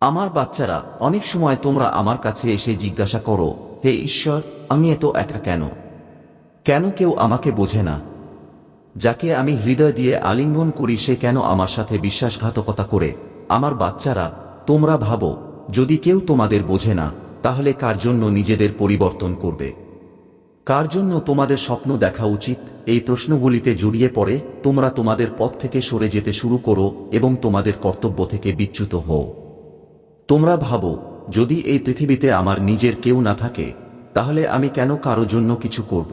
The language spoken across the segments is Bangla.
আমার বাচ্চারা, অনেক সময় তোমরা আমার কাছে এসে জিজ্ঞাসা করো, হে ঈশ্বর, আমি এত একা কেন? কেন কেউ আমাকে বোঝে না? যাকে আমি হৃদয় দিয়ে আলিঙ্গন করি, সে কেন আমার সাথে বিশ্বাসঘাতকতা করে? আমার বাচ্চারা, তোমরা ভাবো, যদি কেউ তোমাদের বোঝে না, তাহলে কার জন্য নিজেদের পরিবর্তন করবে? কার জন্য তোমাদের স্বপ্ন দেখা উচিত? এই প্রশ্নগুলিতে জড়িয়ে পড়ে, তোমরা তোমাদের পথ থেকে সরে যেতে শুরু করো এবং তোমাদের কর্তব্য থেকে বিচ্যুত হও। তোমরা ভাবো, যদি এই পৃথিবীতে আমার নিজের কেউ না থাকে, তাহলে আমি কেন কারও জন্য কিছু করব?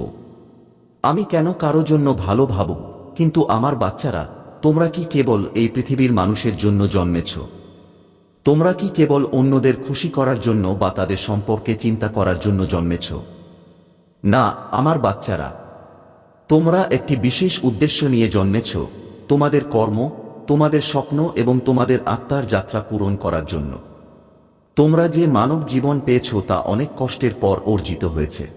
আমি কেন কারও জন্য ভালো ভাব কিন্তু আমার বাচ্চারা, তোমরা কি কেবল এই পৃথিবীর মানুষের জন্য জন্মেছ? তোমরা কি কেবল অন্যদের খুশি করার জন্য বা তাদের সম্পর্কে চিন্তা করার জন্য জন্মেছ? না, আমার বাচ্চারা, তোমরা একটি বিশেষ উদ্দেশ্য নিয়ে জন্মেছ, তোমাদের কর্ম, তোমাদের স্বপ্ন এবং তোমাদের আত্মার যাত্রা পূরণ করার জন্য। তোমরা যে মানব জীবন পেয়েছ তা অনেক কষ্টের পর অর্জিত হয়েছে।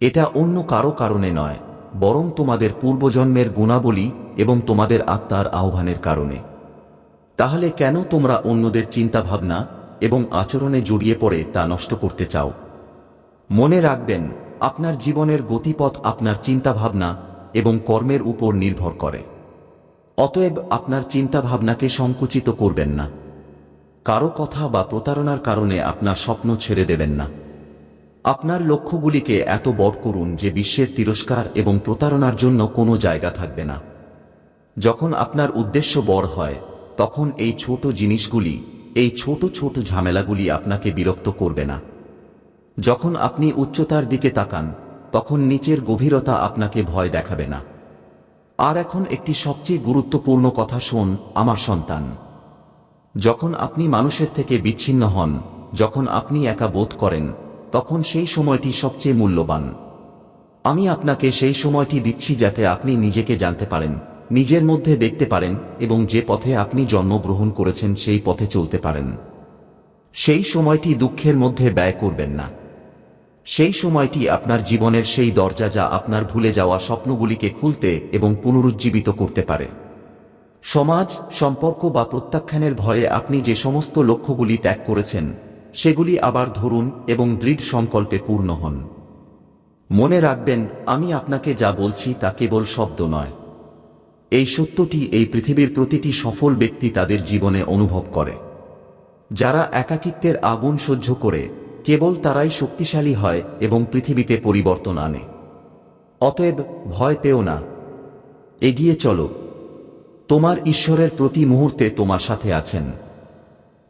এটা অন্য কারও কারণে নয়, বরং তোমাদের পূর্বজন্মের গুণাবলী এবং তোমাদের আত্মার আহ্বানের কারণে। তাহলে কেন তোমরা অন্যদের চিন্তাভাবনা এবং আচরণে জড়িয়ে পড়ে তা নষ্ট করতে চাও? মনে রাখবেন, আপনার জীবনের গতিপথ আপনার চিন্তাভাবনা এবং কর্মের উপর নির্ভর করে। অতএব আপনার চিন্তাভাবনাকে সংকুচিত করবেন না। কারও কথা বা প্রতারণার কারণে আপনার স্বপ্ন ছেড়ে দেবেন না। আপনার লক্ষ্যগুলিকে এত বড় করুন যে বিশ্বের তিরস্কার এবং প্রতারণার জন্য কোনো জায়গা থাকবে না। যখন আপনার উদ্দেশ্য বড় হয়, তখন এই ছোট জিনিসগুলি, এই ছোট ছোট ঝামেলাগুলি আপনাকে বিরক্ত করবে না। যখন আপনি উচ্চতার দিকে তাকান, তখন নিচের গভীরতা আপনাকে ভয় দেখাবে না। আর এখন একটি সবচেয়ে গুরুত্বপূর্ণ কথা শোন আমার সন্তান। যখন আপনি মানুষের থেকে বিচ্ছিন্ন হন, যখন আপনি একা বোধ করেন, তখন সেই সময়টি সবচেয়ে মূল্যবান। আমি আপনাকে সেই সময়টি দিচ্ছি যাতে আপনি নিজেকে জানতে পারেন, নিজের মধ্যে দেখতে পারেন এবং যে পথে আপনি জন্মগ্রহণ করেছেন সেই পথে চলতে পারেন। সেই সময়টি দুঃখের মধ্যে ব্যয় করবেন না। সেই সময়টি আপনার জীবনের সেই দরজা যা আপনার ভুলে যাওয়া স্বপ্নগুলিকে খুলতে এবং পুনরুজ্জীবিত করতে পারে। সমাজ, সম্পর্ক বা প্রত্যাখ্যানের ভয়ে আপনি যে সমস্ত লক্ষ্যগুলি ত্যাগ করেছেন, সেগুলি আবার ধরুন এবং দৃঢ় সংকল্পে পূর্ণ হন। মনে রাখবেন, আমি আপনাকে যা বলছি তা কেবল শব্দ নয়। এই সত্যটি এই পৃথিবীর প্রতিটি সফল ব্যক্তি তাদের জীবনে অনুভব করে। যারা একাকিত্বের আগুন সহ্য করে, কেবল তারাই শক্তিশালী হয় এবং পৃথিবীতে পরিবর্তন আনে। অতএব ভয় পেও না। এগিয়ে চলো। তোমার ঈশ্বরের প্রতি মুহূর্তে তোমার সাথে আছেন।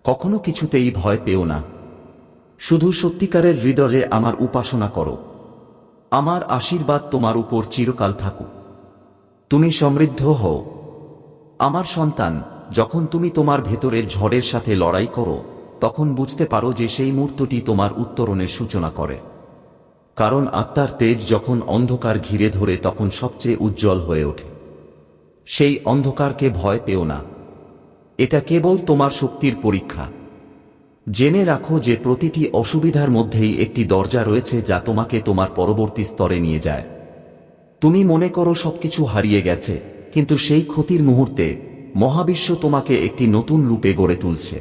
কখনো কিছুতেই ভয় পেও না। শুধু সত্যিকারের হৃদয়ে আমার উপাসনা করো। আমার আশীর্বাদ তোমার উপর চিরকাল থাকুক। তুমি সমৃদ্ধ হও। আমার সন্তান, যখন তুমি তোমার ভেতরের ঝড়ের সাথে লড়াই করো, তখন বুঝতে পারো যে সেই মুহূর্তটি তোমার উত্তরণের সূচনা করে। কারণ আত্মার তেজ যখন অন্ধকার ঘিরে ধরে তখন সবচেয়ে উজ্জ্বল হয়ে ওঠে। সেই অন্ধকারকে ভয় পেও না। এটা কেবল তোমার শক্তির পরীক্ষা। জেনে রাখো যে প্রতিটি অসুবিধার মধ্যেই একটি দরজা রয়েছে যা তোমাকে তোমার পরবর্তী স্তরে নিয়ে যায়। তুমি মনে করো সবকিছু হারিয়ে গেছে, কিন্তু সেই ক্ষতির মুহূর্তে মহাবিশ্ব তোমাকে একটি নতুন রূপে গড়ে তুলছে।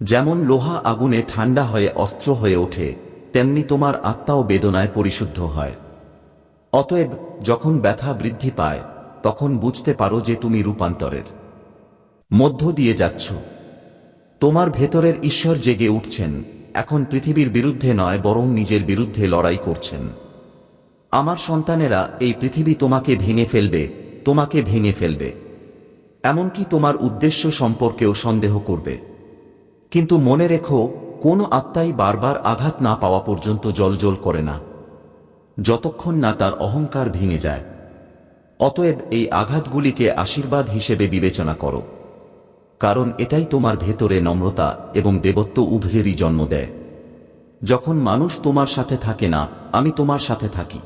যেমন লোহা আগুনে ঠান্ডা হয়ে অস্ত্র হয়ে ওঠে, তেমনি তোমার আত্মাও বেদনায় পরিশুদ্ধ হয়। অতএব যখন ব্যথা বৃদ্ধি পায় তখন বুঝতে পারো যে তুমি রূপান্তরের মধ্য দিয়ে যাচ্ছ। তোমার ভেতরের ঈশ্বর জেগে উঠছেন। এখন পৃথিবীর বিরুদ্ধে নয়, বরং নিজের বিরুদ্ধে লড়াই করছেন। আমার সন্তানেরা, এই পৃথিবী তোমাকে ভেঙে ফেলবে, তোমাকে ভেঙে ফেলবে। এমনকি তোমার উদ্দেশ্য সম্পর্কেও সন্দেহ করবে। কিন্তু মনে রেখো, কোন আত্মাই বারবার আঘাত না পাওয়া পর্যন্ত জলজল করে না। যতক্ষণ না তার অহংকার ভেঙে যায়। অতএব এই আঘাতগুলিকে আশীর্বাদ হিসেবে বিবেচনা করো। কারণ এটাই তোমার ভেতরে নম্রতা এবং দেবত্ব উভয়েরই জন্ম দেয়। যখন মানুষ তোমার সাথে থাকে না, আমি তোমার সাথে থাকি।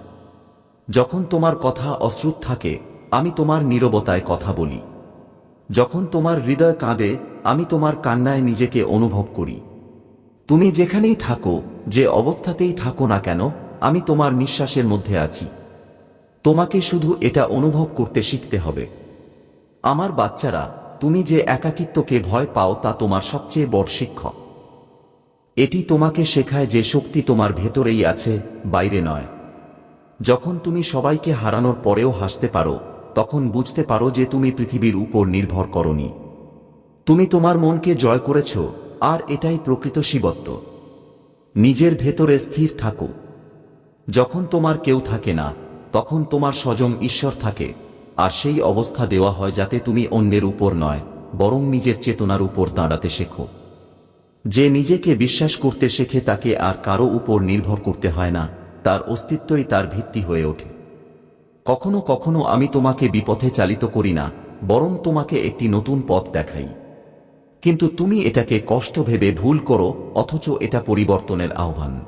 যখন তোমার কথা অশ্রুত থাকে, আমি তোমার নীরবতায় কথা বলি। যখন তোমার হৃদয় কাঁদে, আমি তোমার কান্নায় নিজেকে অনুভব করি। তুমি যেখানেই থাকো, যে অবস্থাতেই থাকো না কেন, আমি তোমার নিঃশ্বাসের মধ্যে আছি। তোমাকে শুধু এটা অনুভব করতে শিখতে হবে। আমার বাচ্চারা, তুমি যে একাকিত্বকে ভয় পাও তা তোমার সবচেয়ে বড় শিক্ষক। এটি তোমাকে শেখায় যে শক্তি তোমার ভেতরেই আছে, বাইরে নয়। যখন তুমি সবাইকে হারানোর পরেও হাসতে পারো, তখন বুঝতে পারো যে তুমি পৃথিবীর উপর নির্ভর করনি। তুমি তোমার মনকে জয় করেছ, আর এটাই প্রকৃত শিবত্ব। নিজের ভেতরে স্থির থাকো। যখন তোমার কেউ থাকে না তখন তোমার স্বজন ঈশ্বর থাকে, আর সেই অবস্থা দেওয়া হয় যাতে তুমি অন্যের উপর নয়, বরং নিজের চেতনার উপর দাঁড়াতে শেখো। যে নিজেকে বিশ্বাস করতে শেখে তাকে আর কারও উপর নির্ভর করতে হয় না, তার অস্তিত্বই তার ভিত্তি হয়ে ওঠে। কখনো কখনো আমি তোমাকে বিপথে চালিত করি না, বরং তোমাকে একটি নতুন পথ দেখাই। কিন্তু তুমি এটাকে কষ্ট ভেবে ভুল করো, অথচ এটা পরিবর্তনের আহ্বান।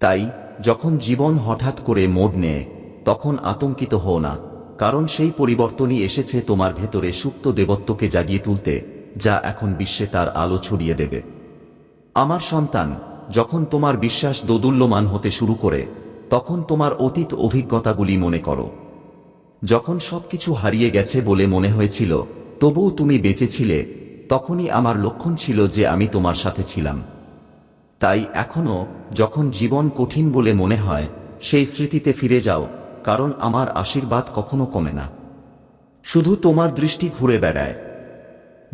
তাই, যখন জীবন হঠাৎ করে মোড় নেয় তখন আতঙ্কিত হও না, কারণ সেই পরিবর্তনই এসেছে তোমার ভেতরে সুপ্ত দেবত্বকে জাগিয়ে তুলতে, যা এখন বিশ্বে তার আলো ছড়িয়ে দেবে। আমার সন্তান, যখন তোমার বিশ্বাস দোদুল্যমান হতে শুরু করে, তখন তোমার অতীত অভিজ্ঞতাগুলি মনে করো। যখন সবকিছু হারিয়ে গেছে বলে মনে হয়েছিল, তবুও তুমি বেঁচেছিলে, তখনই আমার লক্ষণ ছিল যে আমি তোমার সাথে ছিলাম। তাই এখনও যখন জীবন কঠিন বলে মনে হয়, সেই স্মৃতিতে ফিরে যাও কারণ আমার আশীর্বাদ কখনো কমে না। শুধু তোমার দৃষ্টি ঘুরে বেড়ায়।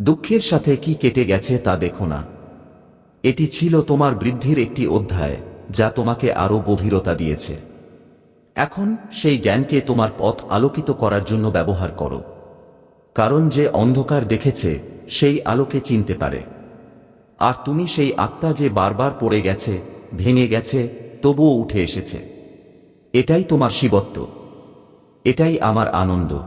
দুঃখের সাথে কি কেটে গেছে তা দেখো না। এটি ছিল তোমার বৃদ্ধির একটি অধ্যায়, যা তোমাকে আরও গভীরতা দিয়েছে। এখন সেই জ্ঞানকে তোমার পথ আলোকিত করার জন্য ব্যবহার করো। কারণ যে অন্ধকার দেখেছে, সেই আলোকে চিনতে পারে। আর তুমি সেই আত্মা যে বারবার পড়ে গেছে, ভেঙে গেছে, তবুও উঠে এসেছে। এটাই তোমার শিবত্ব। এটাই আমার আনন্দ।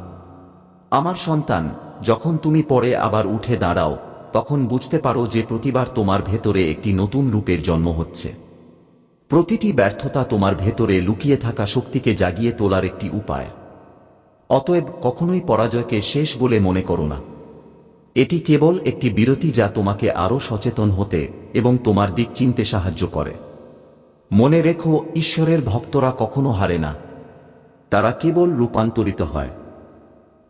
আমার সন্তান, যখন তুমি পরে আবার উঠে দাঁড়াও, তখন বুঝতে পারো যে প্রতিবার তোমার ভেতরে একটি নতুন রূপের জন্ম হচ্ছে। প্রতিটি ব্যর্থতা তোমার ভেতরে লুকিয়ে থাকা শক্তিকে জাগিয়ে তোলার একটি উপায়। অতএব কখনোই পরাজয়কে শেষ বলে মনে করো না। এটি কেবল একটি বিরতি যা তোমাকে আরও সচেতন হতে এবং তোমার দিক চিনতে সাহায্য করে। মনে রেখো, ঈশ্বরের ভক্তরা কখনো হারে না। তারা কেবল রূপান্তরিত হয়।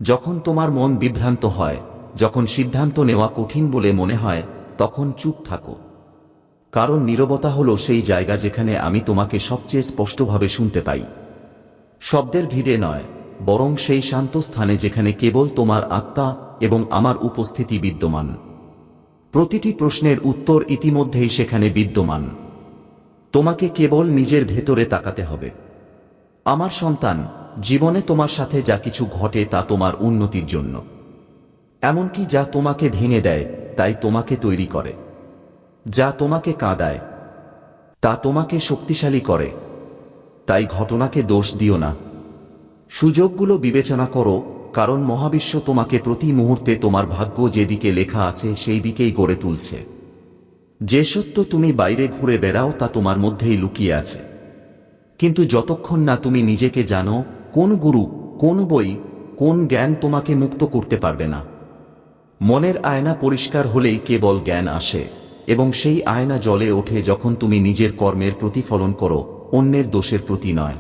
যখন তোমার মন বিভ্রান্ত হয়, যখন সিদ্ধান্ত নেওয়া কঠিন বলে মনে হয়, তখন চুপ থাকো। কারণ নীরবতা হল সেই জায়গা যেখানে আমি তোমাকে সবচেয়ে স্পষ্টভাবে শুনতে পাই। শব্দের ভিড়ে নয়, বরং সেই শান্ত স্থানে যেখানে কেবল তোমার আত্মা এবং আমার উপস্থিতি বিদ্যমান। প্রতিটি প্রশ্নের উত্তর ইতিমধ্যেই সেখানে বিদ্যমান। তোমাকে কেবল নিজের ভেতরে তাকাতে হবে। আমার সন্তান, জীবনে তোমার সাথে যা কিছু ঘটে তা তোমার উন্নতির জন্য। এমনকি যা তোমাকে ভেঙে দেয়, তাই তোমাকে তৈরি করে। যা তোমাকে কাঁদায়, তা তোমাকে শক্তিশালী করে। তাই ঘটনাকে দোষ দিও না। সুযোগগুলো বিবেচনা করো, কারণ মহাবিশ্ব তোমাকে প্রতি মুহূর্তে তোমার ভাগ্য যেদিকে লেখা আছে সেই দিকেই গড়ে তুলছে। যে সত্য তুমি বাইরে ঘুরে বেড়াও তা তোমার মধ্যেই লুকিয়ে আছে। কিন্তু যতক্ষণ না তুমি নিজেকে জানো, কোন গুরু, কোন বই, কোন জ্ঞান তোমাকে মুক্ত করতে পারবে না। মনের আয়না পরিষ্কার হলেই কেবল জ্ঞান আসে, এবং সেই আয়না জলে ওঠে যখন তুমি নিজের কর্মের প্রতিফলন করো, অন্যের দোষের প্রতি নয়।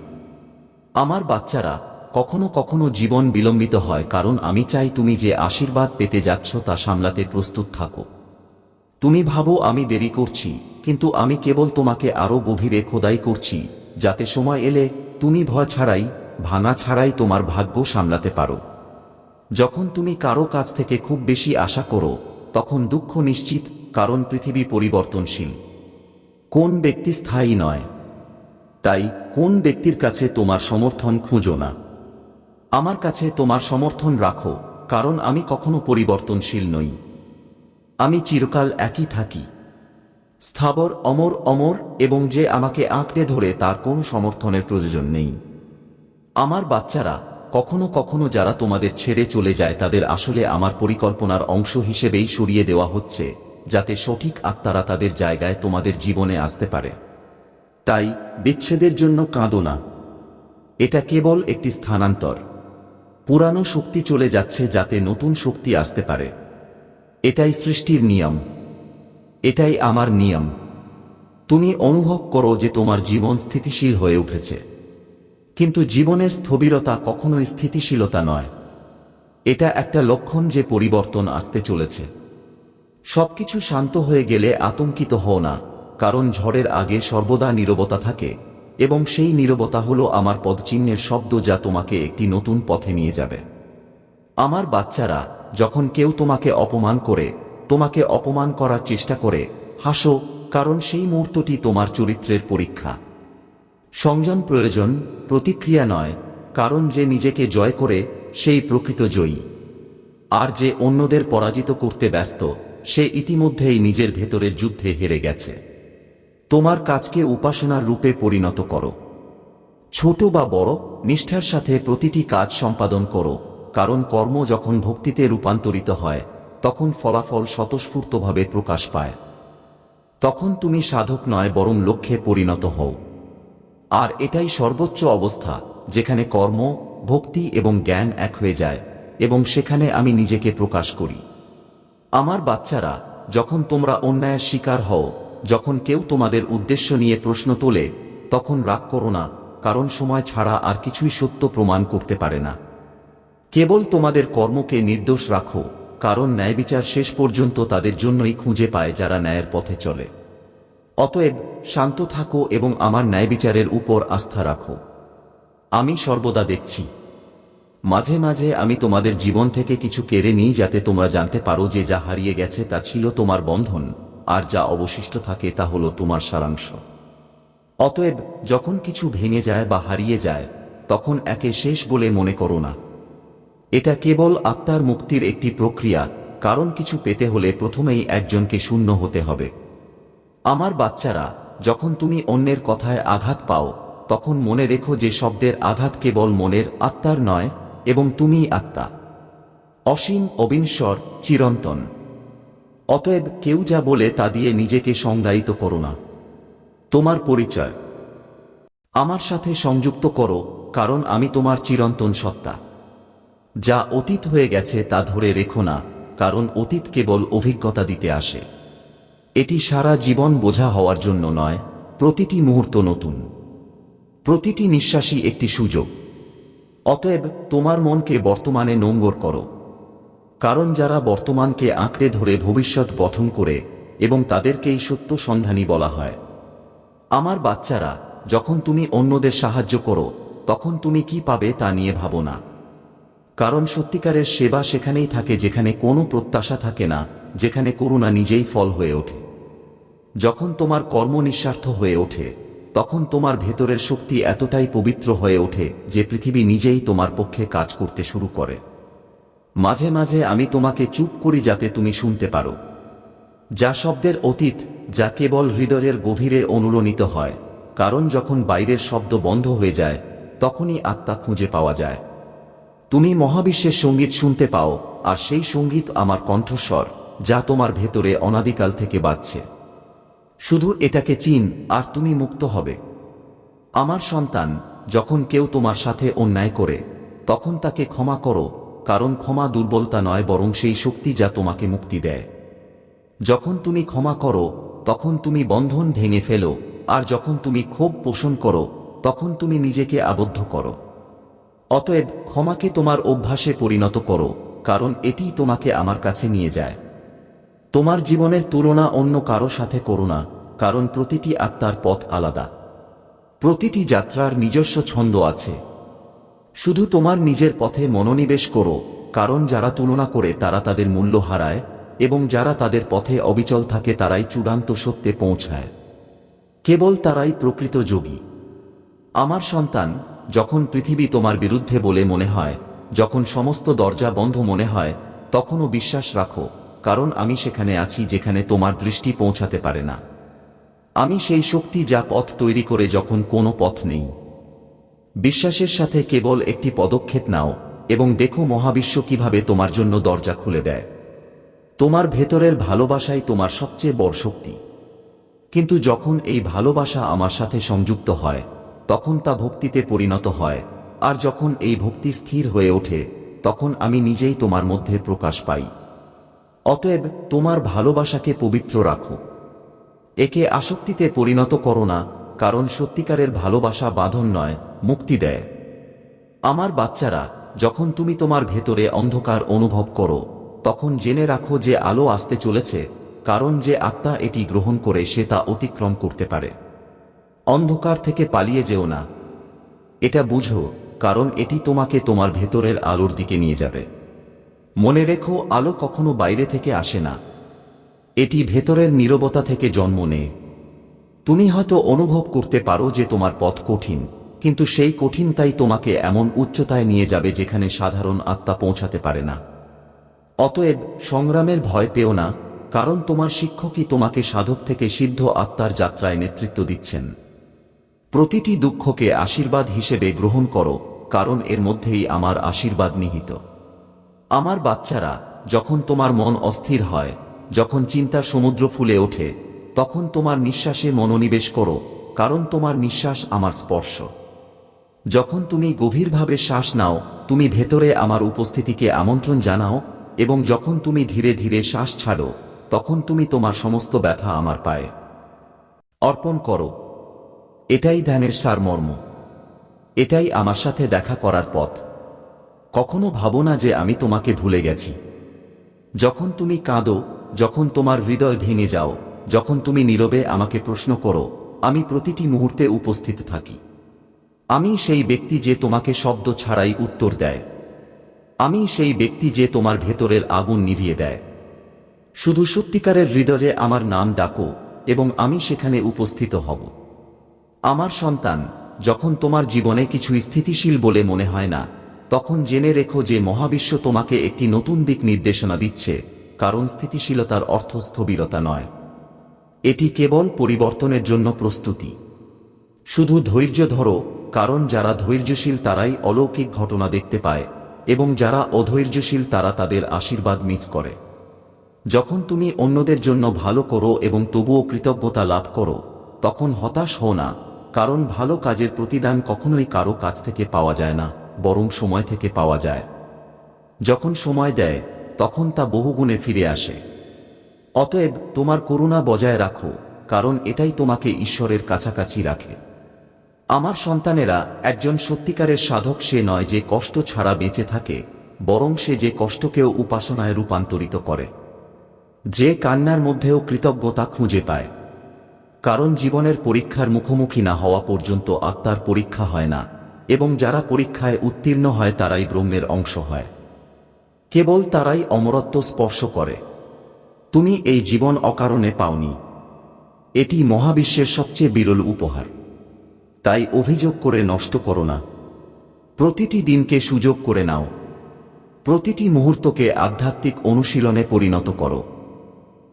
আমার বাচ্চারা, কখনো কখনো জীবন বিলম্বিত হয়, কারণ আমি চাই তুমি যে আশীর্বাদ পেতে যাচ্ছ তা সামলাতে প্রস্তুত থাকো। তুমি ভাবো আমি দেরি করছি, কিন্তু আমি কেবল তোমাকে আরও গভীরে খোদাই করছি, যাতে সময় এলে তুমি ভয় ছাড়াই, ভাঙা ছাড়াই তোমার ভাগ্য সামলাতে পারো। যখন তুমি কারও কাছ থেকে খুব বেশি আশা করো, তখন দুঃখ নিশ্চিত, কারণ পৃথিবী পরিবর্তনশীল। কোন ব্যক্তি স্থায়ী নয়। তাই কোন ব্যক্তির কাছে তোমার সমর্থন খুঁজো না। আমার কাছে তোমার সমর্থন রাখো, কারণ আমি কখনো পরিবর্তনশীল নই। আমি চিরকাল একই থাকি। স্থাবর অমর অমর এবং যে আমাকে আঁকড়ে ধরে তার কোন সমর্থনের প্রয়োজন নেই। আমার বাচ্চারা, কখনো কখনো যারা তোমাদের ছেড়ে চলে যায় তাদের আসলে আমার পরিকল্পনার অংশ হিসেবেই সরিয়ে দেওয়া হচ্ছে, যাতে সঠিক আত্মারা তাদের জায়গায় তোমাদের জীবনে আসতে পারে। তাই বিচ্ছেদের জন্য কাঁদো না। এটা কেবল একটি স্থানান্তর। পুরানো শক্তি চলে যাচ্ছে যাতে নতুন শক্তি আসতে পারে। এটাই সৃষ্টির নিয়ম। এটাই আমার নিয়ম। তুমি অনুভব করো যে তোমার জীবন স্থিতিশীল হয়ে উঠেছে। কিন্তু জীবনের স্থবিরতা কখনোই স্থিতিশীলতা নয়। এটা একটা লক্ষণ যে পরিবর্তন আসতে চলেছে। সবকিছু শান্ত হয়ে গেলে আতঙ্কিত হও না, কারণ ঝড়ের আগে সর্বদা নীরবতা থাকে, এবং সেই নীরবতা হলো আমার পদচিহ্নের শব্দ যা তোমাকে একটি নতুন পথে নিয়ে যাবে। আমার বাচ্চারা যখন কেউ তোমাকে অপমান করে, তোমাকে অপমান করার চেষ্টা করে, হাসো, কারণ সেই মুহূর্তটি তোমার চরিত্রের পরীক্ষা। সংযম প্রয়োজন, প্রতিক্রিয়া নয়, কারণ যে নিজেকে জয় করে, সেই প্রকৃত জয়ী। আর যে অন্যদের পরাজিত করতে ব্যস্ত, সে ইতিমধ্যেই নিজের ভেতরের যুদ্ধে হেরে গেছে। তোমার কাজকে উপাসনার রূপে পরিণত করো। ছোট বা বড়, নিষ্ঠার সাথে প্রতিটি কাজ সম্পাদন করো। কারণ কর্ম যখন ভক্তিতে রূপান্তরিত হয়, তখন ফলাফল স্বতঃস্ফূর্তভাবে প্রকাশ পায়। তখন তুমি সাধক নয়, বরং লক্ষ্যে পরিণত হও। আর এটাই সর্বোচ্চ অবস্থা, যেখানে কর্ম, ভক্তি এবং জ্ঞান এক হয়ে যায়, এবং সেখানে আমি নিজেকে প্রকাশ করি। আমার বাচ্চারা, যখন তোমরা অন্যায়ের শিকার হও, যখন কেউ তোমাদের উদ্দেশ্য নিয়ে প্রশ্ন তোলে, তখন রাগ করো না, কারণ সময় ছাড়া আর কিছুই সত্য প্রমাণ করতে পারে না। কেবল তোমাদের কর্মকে নির্দোষ রাখো, কারণ ন্যায়বিচার শেষ পর্যন্ত তাদের জন্যই খুঁজে পায় যারা ন্যায়ের পথে চলে। অতএব শান্ত থাকো এবং আমার ন্যায়বিচারের উপর আস্থা রাখো। আমি সর্বদা দেখছি। মাঝে মাঝে আমি তোমাদের জীবন থেকে কিছু কেড়ে নিই যাতে তোমরা জানতে পারো যে যা হারিয়ে গেছে তা ছিল তোমার বন্ধন, আর যা অবশিষ্ট থাকে তা হলো তোমার সারাংশ। অতএব যখন কিছু ভেঙে যায় বা হারিয়ে যায়, তখন একে শেষ বলে মনে করো না। এটা কেবল আত্মার মুক্তির একটি প্রক্রিয়া, কারণ কিছু পেতে হলে প্রথমেই একজনকে শূন্য হতে হবে। আমার বাচ্চারা, যখন তুমি অন্যের কথায় আঘাত পাও, তখন মনে রেখো যে শব্দের আঘাত কেবল মনের, আত্মার নয়, এবং তুমিই আত্মা। অসীম অবিনশ্বর, চিরন্তন। অতএব কেউ যা বলে তা দিয়ে নিজেকে সংজ্ঞায়িত করো না। তোমার পরিচয়। আমার সাথে সংযুক্ত করো, কারণ আমি তোমার চিরন্তন সত্তা। যা অতীত হয়ে গেছে তা ধরে রেখো না, কারণ অতীত কেবল অভিজ্ঞতা দিতে আসে। এটি সারা জীবন বোঝা হওয়ার জন্য নয়, প্রতিটি মুহূর্ত নতুন। প্রতিটি নিঃশ্বাসই একটি সুযোগ। অতএব তোমার মনকে বর্তমানে নোঙ্গর করো। কারণ যারা বর্তমানকে আঁকড়ে ধরে ভবিষ্যৎ গঠন করে এবং তাদেরকেই সত্য সন্ধানী বলা হয়। আমার বাচ্চারা, যখন তুমি অন্যদের সাহায্য করো, তখন তুমি কি পাবে তা নিয়ে ভাবো না। কারণ সত্যিকারের সেবা সেখানেই থাকে যেখানে কোনো প্রত্যাশা থাকে না, যেখানে করুণা নিজেই ফল হয়ে ওঠে। যখন তোমার কর্ম নিঃস্বার্থ হয়ে ওঠে, তখন তোমার ভেতরের শক্তি এতটাই পবিত্র হয়ে ওঠে যে পৃথিবী নিজেই তোমার পক্ষে কাজ করতে শুরু করে। মাঝে মাঝে আমি তোমাকে চুপ করি যাতে তুমি শুনতে পারো। যা শব্দের অতীত, যা কেবল হৃদয়ের গভীরে অনুরণিত হয়, কারণ যখন বাইরের শব্দ বন্ধ হয়ে যায়, তখনই আত্মা খুঁজে পাওয়া যায়। তুমি মহাবিশ্বের সংগীত শুনতে পাও, আর সেই সংগীত আমার কণ্ঠস্বর, যা তোমার ভেতরে অনাদিকাল থেকে বাজছে। শুধু এটাকে চিন, আর তুমি মুক্ত হবে। আমার সন্তান, যখন কেউ তোমার সাথে অন্যায় করে, তখন তাকে ক্ষমা করো, কারণ ক্ষমা দুর্বলতা নয়, বরং সেই শক্তি যা তোমাকে মুক্তি দেয়। যখন তুমি ক্ষমা করো, তখন তুমি বন্ধন ভেঙে ফেলো, আর যখন তুমি ক্ষোভ পোষণ করো, তখন তুমি নিজেকে আবদ্ধ করো। অতএব ক্ষমাকে তোমার অভ্যাসে পরিণত করো, কারণ এটিই তোমাকে আমার কাছে নিয়ে যায়। তোমার জীবনের তুলনা অন্য কারও সাথে করো না, কারণ প্রতিটি আত্মার পথ আলাদা। প্রতিটি যাত্রার নিজস্ব ছন্দ আছে। শুধু তোমার নিজের পথে মনোনিবেশ করো, কারণ যারা তুলনা করে তারা তাদের মূল্য হারায়, এবং যারা তাদের পথে অবিচল থাকে তারাই চূড়ান্ত সত্যে পৌঁছায়। কেবল তারাই প্রকৃত যোগী। আমার সন্তান যখন পৃথিবী তোমার বিরুদ্ধে বলে মনে হয়, যখন সমস্ত দরজা বন্ধ মনে হয়, তখনও বিশ্বাস রাখো, কারণ আমি সেখানে আছি যেখানে তোমার দৃষ্টি পৌঁছাতে পারে না। আমি সেই শক্তি যা পথ তৈরি করে যখন কোনো পথ নেই। বিশ্বাসের সাথে কেবল একটি পদক্ষেপ নাও, এবং দেখো মহাবিশ্ব কীভাবে তোমার জন্য দরজা খুলে দেয়। তোমার ভেতরের ভালোবাসাই তোমার সবচেয়ে বড় শক্তি। কিন্তু যখন এই ভালোবাসা আমার সাথে সংযুক্ত হয় তখন তা ভক্তিতে পরিণত হয়, আর যখন এই ভক্তি স্থির হয়ে ওঠে, তখন আমি নিজেই তোমার মধ্যে প্রকাশ পাই। অতএব তোমার ভালোবাসাকে পবিত্র রাখো। একে আসক্তিতে পরিণত করো না, কারণ সত্যিকারের ভালোবাসা বাঁধন নয়, মুক্তি দেয়। আমার বাচ্চারা, যখন তুমি তোমার ভেতরে অন্ধকার অনুভব করো, তখন জেনে রাখো যে আলো আসতে চলেছে, কারণ যে আত্মা এটি গ্রহণ করে সে তা অতিক্রম করতে পারে। অন্ধকার থেকে পালিয়ে যেও না। এটা বুঝো, কারণ এটি তোমাকে তোমার ভেতরের আলোর দিকে নিয়ে যাবে। মনে রেখো, আলো কখনো বাইরে থেকে আসে না। এটি ভেতরের নীরবতা থেকে জন্ম নেয় তুমি হয়তো অনুভব করতে পারো যে তোমার পথ কঠিন, কিন্তু সেই কঠিনতাই তোমাকে এমন উচ্চতায় নিয়ে যাবে যেখানে সাধারণ আত্মা পৌঁছাতে পারে না। অতএব সংগ্রামের ভয় পেও না, কারণ তোমার শিক্ষকই তোমাকে সাধক থেকে সিদ্ধ আত্মার যাত্রায় নেতৃত্ব দিচ্ছেন। প্রতিটি দুঃখকে আশীর্বাদ হিসেবে গ্রহণ করো, কারণ এর মধ্যেই আমার আশীর্বাদ নিহিত। আমার বাচ্চারা, যখন তোমার মন অস্থির হয়, যখন চিন্তার সমুদ্র ফুলে ওঠে, তখন তোমার নিঃশ্বাসে মনোনিবেশ করো, কারণ তোমার নিঃশ্বাস আমার স্পর্শ। যখন তুমি গভীরভাবে শ্বাস নাও, তুমি ভেতরে আমার উপস্থিতিকে আমন্ত্রণ জানাও, এবং যখন তুমি ধীরে ধীরে শ্বাস ছাড়ো, তখন তুমি তোমার সমস্ত ব্যথা আমার পায়ে। অর্পণ করো এটাই ধ্যানের সারমর্ম। এটাই আমার সাথে দেখা করার পথ। কখনো ভাবো না যে আমি তোমাকে ভুলে গেছি। যখন তুমি কাঁদো, যখন তোমার হৃদয় ভেঙে যাও, যখন তুমি নীরবে আমাকে প্রশ্ন করো, আমি প্রতিটি মুহূর্তে উপস্থিত থাকি। আমি সেই ব্যক্তি যে তোমাকে শব্দ ছাড়াই উত্তর দেয়। আমি সেই ব্যক্তি যে তোমার ভেতরের আগুন নিভিয়ে দেয়। শুধু সত্যিকারের হৃদয়ে আমার নাম ডাকো এবং আমি সেখানে উপস্থিত হব। আমার সন্তান, যখন তোমার জীবনে কিছু স্থিতিশীল বলে মনে হয় না, তখন জেনে রেখো যে মহাবিশ্ব তোমাকে একটি নতুন দিক নির্দেশনা দিচ্ছে, কারণ স্থিতিশীলতার অর্থ স্থবিরতা নয়। এটি কেবল পরিবর্তনের জন্য প্রস্তুতি। শুধু ধৈর্য ধরো, কারণ যারা ধৈর্যশীল তারাই অলৌকিক ঘটনা দেখতে পায়, এবং যারা অধৈর্যশীল তারা তাদের আশীর্বাদ মিস করে। যখন তুমি অন্যদের জন্য ভালো করো এবং তবুও কৃতজ্ঞতা লাভ করো, তখন হতাশ হও না। কারণ ভালো কাজের প্রতিদান কখনোই কারও কাছ থেকে পাওয়া যায় না, বরং সময় থেকে পাওয়া যায়। যখন সময় দেয়, তখন তা বহুগুণে ফিরে আসে। অতএব তোমার করুণা বজায় রাখো, কারণ এটাই তোমাকে ঈশ্বরের কাছাকাছি রাখে। আমার সন্তানেরা একজন সত্যিকারের সাধক সে নয় যে কষ্ট ছাড়া বেঁচে থাকে, বরং সে যে কষ্টকেও উপাসনায় রূপান্তরিত করে। যে কান্নার মধ্যেও কৃতজ্ঞতা খুঁজে পায়। কারণ জীবনের পরীক্ষার মুখোমুখি না হওয়া পর্যন্ত আত্মার পরীক্ষা হয় না, এবং যারা পরীক্ষায় উত্তীর্ণ হয় তারাই ব্রহ্মের অংশ হয়। কেবল তারাই অমরত্ব স্পর্শ করে। তুমি এই জীবন অকারণে পাওনি। এটি মহাবিশ্বের সবচেয়ে বিরল উপহার। তাই অভিযোগ করে নষ্ট করো না। প্রতিটি দিনকে সুযোগ করে নাও। প্রতিটি মুহূর্তকে আধ্যাত্মিক অনুশীলনে পরিণত করো।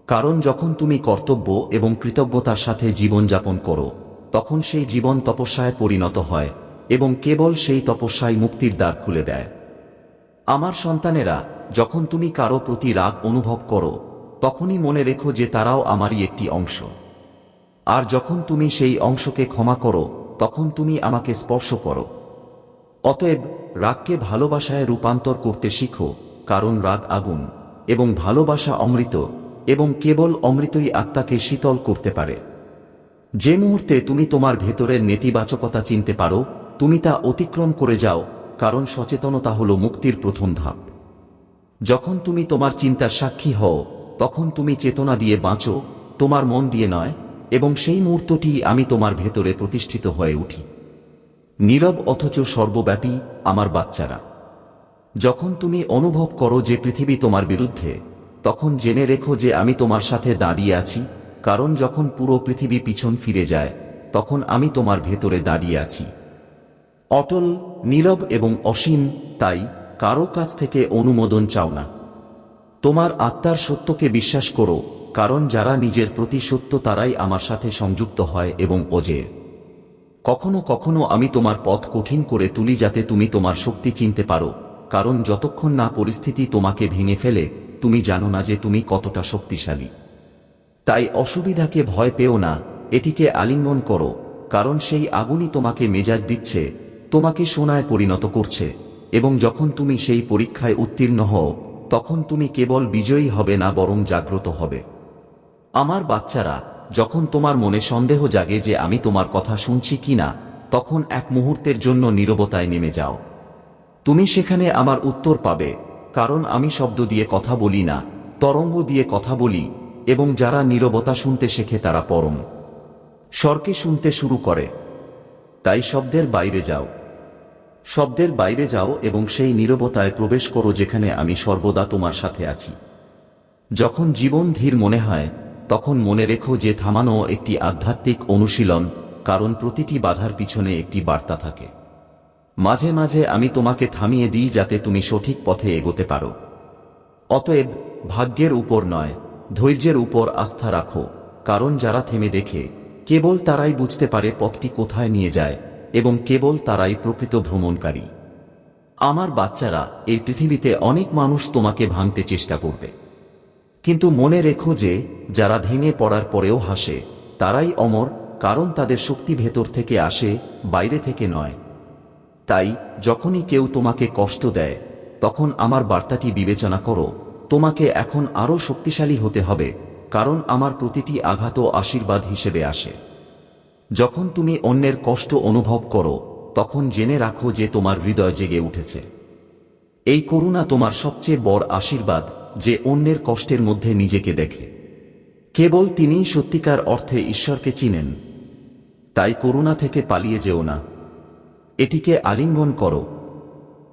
কারণ যখন তুমি কর্তব্য এবং কৃতজ্ঞতার সাথে জীবনযাপন করো, তখন সেই জীবন তপস্যায় পরিণত হয় এবং কেবল সেই তপস্যায় মুক্তির দ্বার খুলে দেয়। আমার সন্তানেরা, যখন তুমি কারও প্রতি রাগ অনুভব করো, তখনই মনে রেখো যে তারাও আমারই একটি অংশ। আর যখন তুমি সেই অংশকে ক্ষমা করো, তখন তুমি আমাকে স্পর্শ করো। অতএব, রাগকে ভালোবাসায় রূপান্তর করতে শিখো, কারণ রাগ আগুন এবং ভালোবাসা অমৃত। এবং কেবল অমৃতই আত্মাকে শীতল করতে পারে। যে মুহূর্তে তুমি তোমার ভেতরের নেতিবাচকতা চিনতে পারো, তুমি তা অতিক্রম করে যাও, কারণ সচেতনতা হল মুক্তির প্রথম ধাপ। যখন তুমি তোমার চিন্তার সাক্ষী হও, তখন তুমি চেতনা দিয়ে বাঁচো, তোমার মন দিয়ে নয়, এবং সেই মুহূর্তটি আমি তোমার ভেতরে প্রতিষ্ঠিত হয়ে উঠি। নীরব অথচ সর্বব্যাপী আমার বাচ্চারা। যখন তুমি অনুভব করো যে পৃথিবী তোমার বিরুদ্ধে তখন জেনে রেখো যে আমি তোমার সাথে দাঁড়িয়ে আছি, কারণ যখন পুরো পৃথিবী পিছন ফিরে যায়, তখন আমি তোমার ভেতরে দাঁড়িয়ে আছি। অটল, নীরব এবং অসীম, তাই কারও কাছ থেকে অনুমোদন চাও না। তোমার আত্মার সত্যকে বিশ্বাস করো, কারণ যারা নিজের প্রতি সত্য তারাই আমার সাথে সংযুক্ত হয় এবং ওজে কখনো কখনো আমি তোমার পথ কঠিন করে তুলি যাতে তুমি তোমার শক্তি চিনতে পারো, কারণ যতক্ষণ না পরিস্থিতি তোমাকে ভেঙে ফেলে তুমি জানো না যে তুমি কতটা শক্তিশালী। তাই অসুবিধাকে ভয় পেও না, এটিকে আলিঙ্গন করো, কারণ সেই আগুনই তোমাকে মেজাজ দিচ্ছে, তোমাকে সোনায় পরিণত করছে, এবং যখন তুমি সেই পরীক্ষায় উত্তীর্ণ হও, তখন তুমি কেবল বিজয়ী হবে না বরং জাগ্রত হবে। আমার বাচ্চারা, যখন তোমার মনে সন্দেহ জাগে যে আমি তোমার কথা শুনছি কি না, তখন এক মুহূর্তের জন্য নীরবতায় নেমে যাও। তুমি সেখানে আমার উত্তর পাবে কারণ আমি শব্দ দিয়ে কথা বলি না, তরঙ্গ দিয়ে কথা বলি, এবং যারা নীরবতা শুনতে শেখে তারা পরম। স্বরকে শুনতে শুরু করে। তাই শব্দের বাইরে যাও। শব্দের বাইরে যাও এবং সেই নীরবতায় প্রবেশ করো যেখানে আমি সর্বদা তোমার সাথে আছি। যখন জীবন ধীর মনে হয়, তখন মনে রেখো যে থামানো একটি আধ্যাত্মিক অনুশীলন, কারণ প্রতিটি বাধার পিছনে একটি বার্তা থাকে। মাঝে মাঝে আমি তোমাকে থামিয়ে দিই যাতে তুমি সঠিক পথে এগোতে পারো। অতএব, ভাগ্যের উপর নয়, ধৈর্যের উপর আস্থা রাখো, কারণ যারা থেমে দেখে, কেবল তারাই বুঝতে পারে পথটি কোথায় নিয়ে যায়, এবং কেবল তারাই প্রকৃত ভ্রমণকারী। আমার বাচ্চারা, এই পৃথিবীতে অনেক মানুষ তোমাকে ভাঙতে চেষ্টা করবে। কিন্তু মনে রেখো যে, যারা ভেঙে পড়ার পরেও হাসে, তারাই অমর, কারণ তাদের শক্তি ভেতর থেকে আসে, বাইরে থেকে নয়। তাই, যখনই কেউ তোমাকে কষ্ট দেয়, তখন আমার বার্তাটি বিবেচনা করো। তোমাকে এখন আরও শক্তিশালী হতে হবে, কারণ আমার প্রতিটি আঘাতও আশীর্বাদ হিসেবে আসে। যখন তুমি অন্যের কষ্ট অনুভব করো, তখন জেনে রাখো যে তোমার হৃদয় জেগে উঠেছে। এই করুণা তোমার সবচেয়ে বড় আশীর্বাদ, যে অন্যের কষ্টের মধ্যে নিজেকে দেখে। কেবল তিনিই সত্যিকার অর্থে ঈশ্বরকে চিনেন। তাই করুণা থেকে পালিয়ে যেও না। এটিকে আলিঙ্গন করো।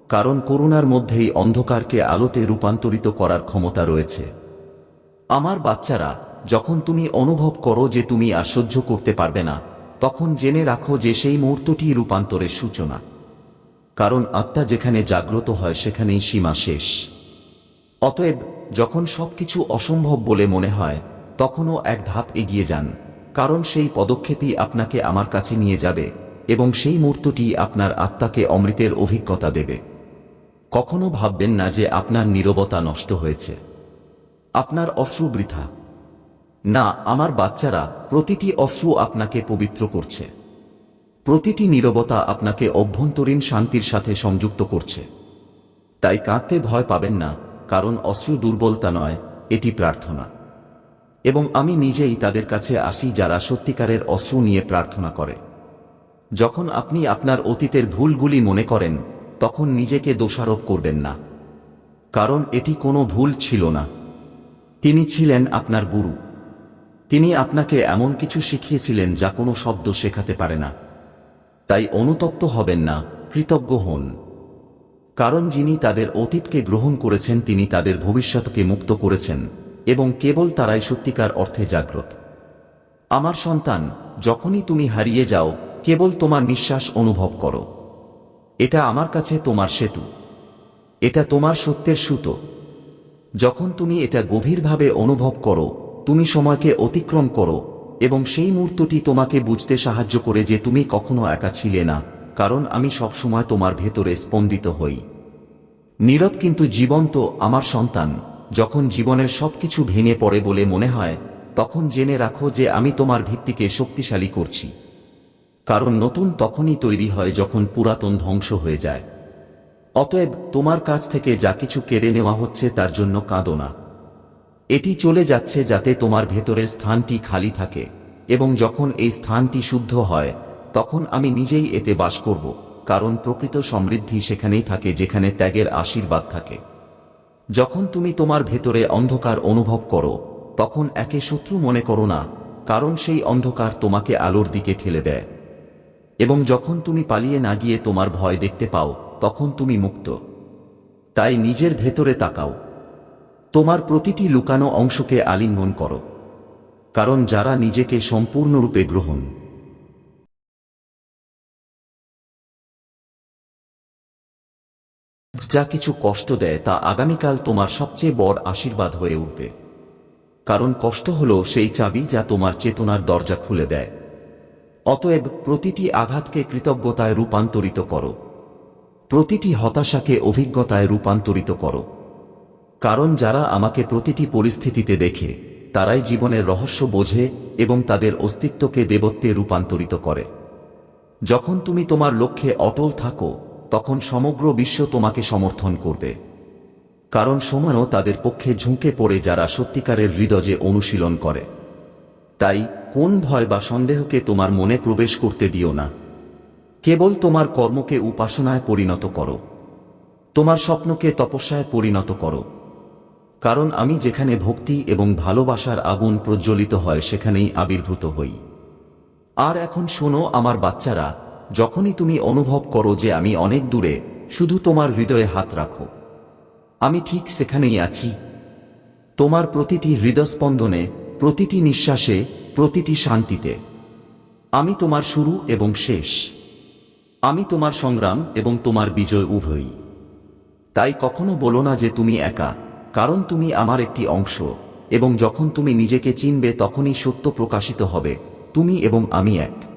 কারণ করুণার মধ্যেই অন্ধকারকে আলোতে রূপান্তরিত করার ক্ষমতা রয়েছে। আমার বাচ্চারা, যখন তুমি অনুভব করো যে তুমি আর সহ্য করতে পারবে না, তখন জেনে রাখো যে সেই মুহূর্তটি রূপান্তরের সূচনা। কারণ আত্মা যেখানে জাগ্রত হয়, সেখানেই সীমা শেষ। অতএব, যখন সবকিছু অসম্ভব বলে মনে হয়, তখনও এক ধাপ এগিয়ে যান, কারণ সেই পদক্ষেপই আপনাকে আমার কাছে নিয়ে যাবে। এবং সেই মুহূর্তটি আপনার আত্মাকে অমৃতের অভিজ্ঞতা দেবে। কখনো ভাববেন না যে আপনার নীরবতা নষ্ট হয়েছে। আপনার অশ্রু বৃথা। না, আমার বাচ্চারা, প্রতিটি অশ্রু আপনাকে পবিত্র করছে। প্রতিটি নীরবতা আপনাকে অভ্যন্তরীণ শান্তির সাথে সংযুক্ত করছে। তাই কাঁদতে ভয় পাবেন না, কারণ অশ্রু দুর্বলতা নয়, এটি প্রার্থনা। এবং আমি নিজেই তাদের কাছে আসি যারা সত্যিকারের অশ্রু নিয়ে প্রার্থনা করে। যখন আপনি আপনার অতীতের ভুলগুলি মনে করেন, তখন নিজেকে দোষারোপ করবেন না। কারণ এটি কোনো ভুল ছিল না। তিনি ছিলেন আপনার গুরু। তিনি আপনাকে এমন কিছু শিখিয়েছিলেন যা কোনো শব্দ শেখাতে পারে না। তাই অনুতপ্ত হবেন না, কৃতজ্ঞ হন। কারণ যিনি তাদের অতীতকে গ্রহণ করেছেন, তিনি তাদের ভবিষ্যৎকে মুক্ত করেছেন এবং কেবল তারাই সত্যিকার অর্থে জাগ্রত। আমার সন্তান, যখনই তুমি হারিয়ে যাও কেবল তোমার নিঃশ্বাস অনুভব করো। এটা আমার কাছে তোমার সেতু। এটা তোমার সত্যের সুতো। যখন তুমি এটা গভীরভাবে অনুভব করো, তুমি সময়কে অতিক্রম করো এবং সেই মুহূর্তটি তোমাকে বুঝতে সাহায্য করে যে তুমি কখনো একা ছিলে না, কারণ আমি সবসময় তোমার ভেতরে স্পন্দিত হই। নীরব কিন্তু জীবন্ত আমার সন্তান, যখন জীবনের সবকিছু ভেঙে পড়ে বলে মনে হয়, তখন জেনে রাখো যে আমি তোমার ভিত্তিকে শক্তিশালী করছি। কারণ নতুন তখনই তৈরি হয় যখন পুরাতন ধ্বংস হয়ে যায়। অতএব তোমার কাছ থেকে যা কিছু কেড়ে নেওয়া হচ্ছে তার জন্য কাঁদো না। এটি চলে যাচ্ছে যাতে তোমার ভেতরের স্থানটি খালি থাকে এবং যখন এই স্থানটি শুদ্ধ হয়, তখন আমি নিজেই এতে বাস করব, কারণ প্রকৃত সমৃদ্ধি সেখানেই থাকে যেখানে ত্যাগের আশীর্বাদ থাকে। যখন তুমি তোমার ভেতরে অন্ধকার অনুভব করো, তখন একে শত্রু মনে করো না, কারণ সেই অন্ধকার তোমাকে আলোর দিকে ঠেলে দেয়। এবং যখন তুমি পালিয়ে না গিয়ে তোমার ভয় দেখতে পাও, তখন তুমি মুক্ত। তাই নিজের ভেতরে তাকাও। তোমার প্রতিটি লুকানো অংশকে আলিঙ্গন করো। কারণ যারা নিজেকে সম্পূর্ণরূপে গ্রহণ যা কিছু কষ্ট দেয় তা আগামীকাল তোমার সবচেয়ে বড় আশীর্বাদ হয়ে উঠবে। কারণ কষ্ট হল সেই চাবি যা তোমার চেতনার দরজা খুলে দেয়। অতএব প্রতিটি আঘাতকে কৃতজ্ঞতায় রূপান্তরিত করো। প্রতিটি হতাশাকে অভিজ্ঞতায় রূপান্তরিত করো। কারণ যারা আমাকে প্রতিটি পরিস্থিতিতে দেখে, তারাই জীবনের রহস্য বোঝে এবং তাদের অস্তিত্বকে দেবত্বে রূপান্তরিত করে। যখন তুমি তোমার লক্ষ্যে অটল থাকো, তখন সমগ্র বিশ্ব তোমাকে সমর্থন করবে। কারণ সময়ও তাদের পক্ষে ঝুঁকে পড়ে যারা সত্যিকারের হৃদয়ে অনুশীলন করে। তাই কোন ভয় বা সন্দেহকে তোমার মনে প্রবেশ করতে দিও না। কেবল তোমার কর্মকে উপাসনায় পরিণত করো। তোমার স্বপ্নকে তপস্যায় পরিণত করো। কারণ আমি যেখানে ভক্তি এবং ভালোবাসার আগুন প্রজ্বলিত হয় সেখানেই আবির্ভূত হই। আর এখন শোনো আমার বাচ্চারা, যখনই তুমি অনুভব করো যে আমি অনেক দূরে, শুধু তোমার হৃদয়ে হাত রাখো। আমি ঠিক সেখানেই আছি। তোমার প্রতিটি হৃদস্পন্দনে, প্রতিটি নিঃশ্বাসে প্রতিটি শান্তিতে। আমি তোমার শুরু এবং শেষ। আমি তোমার সংগ্রাম এবং তোমার বিজয় উভয়ই। তাই কখনো বলো না যে তুমি একা, কারণ তুমি আমার একটি অংশ, এবং যখন তুমি নিজেকে চিনবে তখনই সত্য প্রকাশিত হবে, তুমি এবং আমি এক।